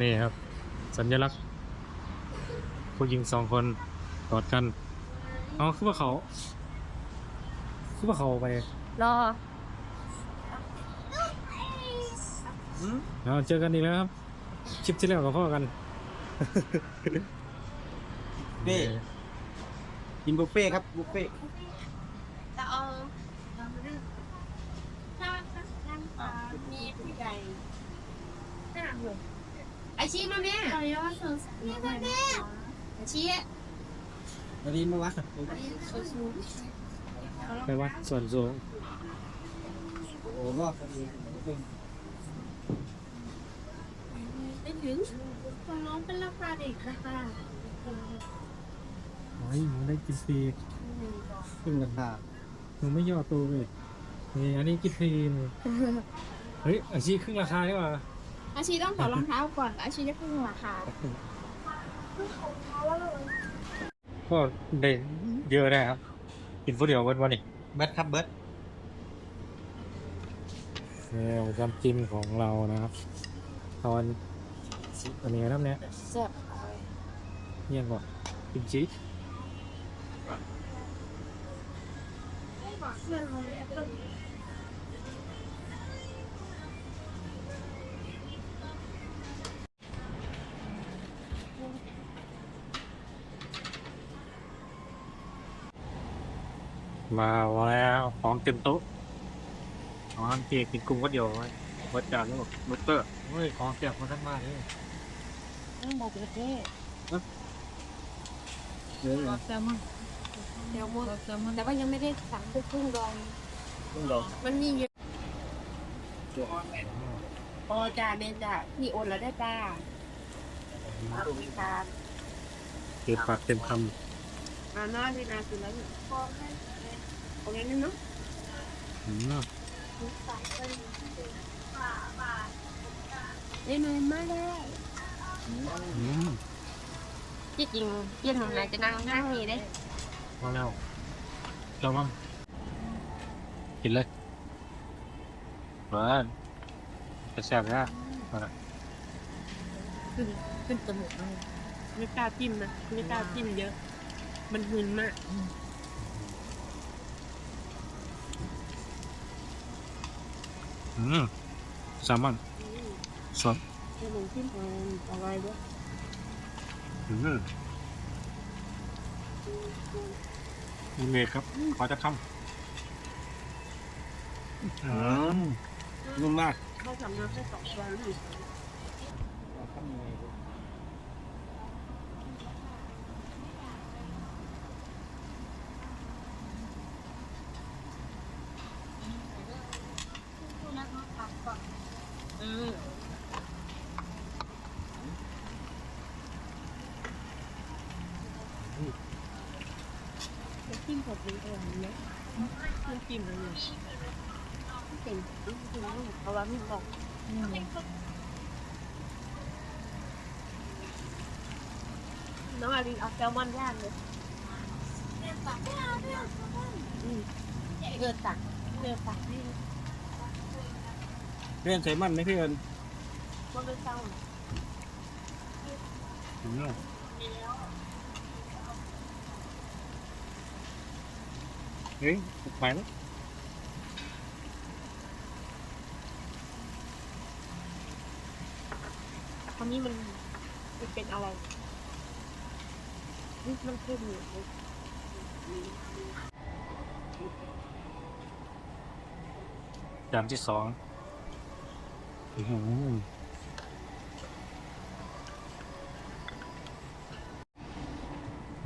นี่ครับ สัญลักษณ์ ผู้หญิงสองคนกอดกันเอาคือว่าเขา คือว่าเขาไปรอเอาเจอกันอีกแล้วครับคลิปที่แล้วกับพ่อกันเฟ่กินบุฟเฟ่ครับบุฟเฟ่จะเอาถ้าถ้ามีผู้ใหญ่ห้าหก ไอชีมาแม่นี่มาแม่ไอชีมาดีมาวะไปวัดส่วนสูงโอ้โหก็พอดีไม่ถึงของน้องเป็นราคาเด็กนะคะโอ้ยหนูได้กินฟรีครึ่งราคาหนูไม่ย่อตัวเลยนี่อันนี้กินฟรีนี่เฮ้ยอาชีพครึ่งราคาดีกว่า อาชีต้องถอดรองเท้าก่อนอาชีจะขึ้นราคาก็ได้เยอะได้ครับ กินฟูเดียววันวันนี้เบิร์ดครับเบิร์ดนี่จำจิ้มของเรานะครับตอนอันนี้น้ำเนี้ยแซ่บเยี่ยงกว่ากิมจิมาแล้วของเต็มโต๊ะของอันเกียกินกุ้งก็เดียวไว้วัดจานแล้วบอกนุตเตอร์เฮ้ยของแซ่บมาทั้งมากเลยนี่โมกุเต้เยอะเลยแซลมอนเดี๋ยวหมดแซลมอนแต่ว่ายังไม่ได้สั่งพวกกุ้งดองต้องลองมันมีเยอะพอจ่าเบนจ่าพี่โอนแล้วได้ป้าขอบคุณค่ะเต็มปากเต็มคมาหน้าที่นาคือแล้วพอให้ โอเคนี่เนาะำอืมนี่มันมาได้อืมที่จริงเพี้ยนของนายจะนั่งข้างนี้ได้มาแล้วเจ้ามั่งกินเลยหวานจะแซ่บนะมาขึ้นขึ้นจมูกเลยไม่กล้าจิ้มนะไม่กล้าจิ้มเยอะ มันหืนมาก อืมแซลมอนสดขนมจิ้มอะไรด้วยอืมมีเมฆครับ ขอจะคำอืมนุ่มมากเขาทำน้ำแค่สองช้อนหรื ออืมน้ำจิ้มกับนี้อร่อยเนอะน้ำจิ้มอะไรเนี่ยเก่งจริงๆเพราะว่าม่บอกน้องอารินเอาแซลมอนย่างเลยอืมเลือดตักเลือดตัก เรียนใส่มันไหมพี่เอิญมันเป็นเศร้าอืมเฮ้ยไปแล้วคำนี้มันมันเป็นอะไรนี่มันเข้มอยู่จานที่สองอื้อหือ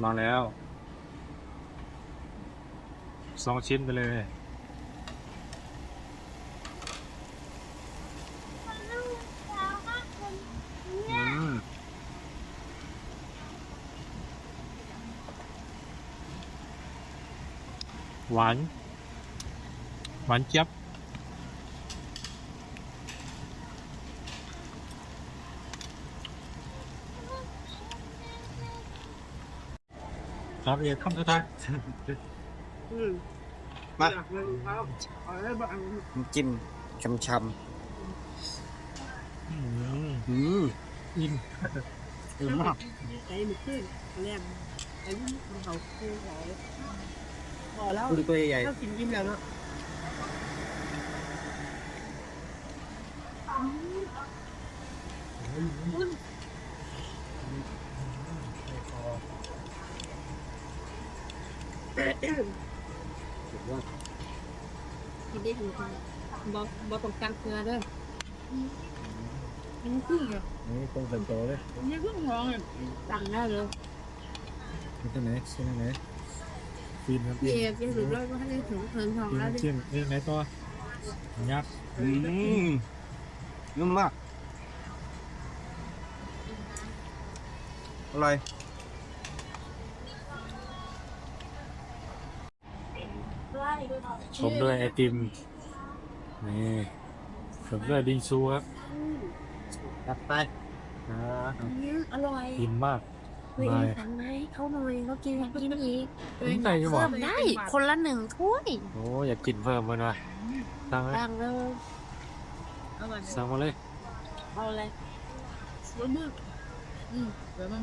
มาแล้ว สองชิ้นไปเลยอืมหวาน หวานเจี๊ยบ ครับเอคำสุดท้ายอืมมา อยากเลยครับเอาได้บ้างน้ำจิ้มชำชอืมำอืมอินเออมาก ไอ้หมึกขึ้นแรกไอ้นี่มันเขาคู่เขาพอแล้วดูตัวใหญ่ถ้ากินยิ้มแล้วเนาะ สุดยอด กินได้ถึงบอบอต้องการเกลือเด้อมันขึ้นอะนี่ตรงเป็นโตเลยมันขึ้นร้องอะสั่งได้เลยนี่ตัวไหนชิ้นไหนฟินครับเย่กินถึงร้อยก็ให้ได้ถึงเทินทองแล้วดิชิ้นนี่ไหนตัวยักษ์อืมนุ่มมากอร่อย ชมด้วยไอติมนี่ชมด้วยดิงซูครับจัดไปนะอร่อยกินมากเฮ้ยไม่ทำไงเขาหน่อยเขากินกินอีกนี่ใส่จะบอกเพิ่มได้ คนละหนึ่งถ้วยโอ้อยากกินเพิ่มมันวะสั่งเลยสั่งเลยเอาแบบสั่งมาเลยเอาอะไรรสมืออืมเดี๋ยวมัน